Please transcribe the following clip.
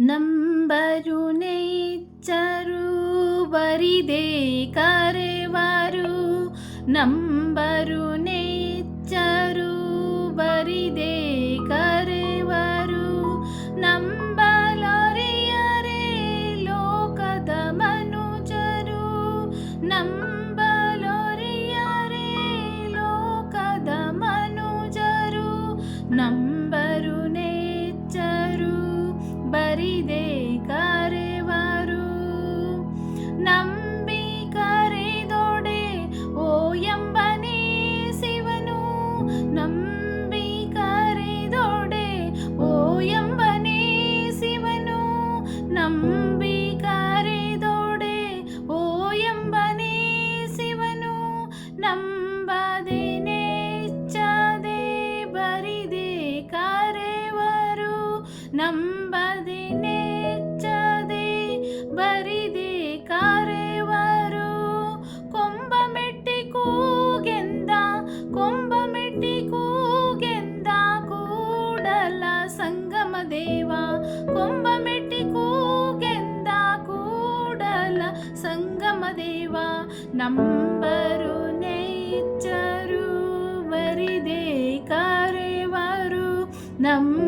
Number ಬರಿದೆ ಕರೆವರು number ಬರಿದೆ ಕರೆವರು ನಂಬಲರಿಯರೇ ಲೋಕದ ಮನುಜರು? ನಂಬಲೊರಿಯರೇ ಲೋಕದ ಮನುಜರು? Number ನೆಚ್ಚರು ಬರಿದೆ ಕರೆವರು. ನಂಬಿ ಕರೆದೊಡೆ, ಓ ಎಂಬನೇ ಶಿವನು. ನಂಬಿ ಕರೆದೊಡೆ, ಓ ಎಂಬನೇ ಶಿವನು. ನಂಬಿ ಕರೆದೊಡೆ, ಓ ಎಂಬನೇ ಶಿವನು. ನಂಬದೆ ನೆಚ್ಚದೆ ಬರಿದಿ ಕಾರೆವರು ಕೊಂಬ ಮೆಟ್ಟಿ ಕೂಗೆಂದ ಕೊಂಬ ಮೆಟ್ಟಿ ಕೂಗೆಂದ ಕೂಡಲ ಸಂಗಮ ದೇವ ಕೊಂಬ ಮೆಟ್ಟಿ ಕೂಗೆಂದ ಕೂಡಲ ಸಂಗಮ ದೇವ ನಂಬರು ನೈಚರು ಬರಿದೆ ಕಾರೆವರು ನಮ್ಮ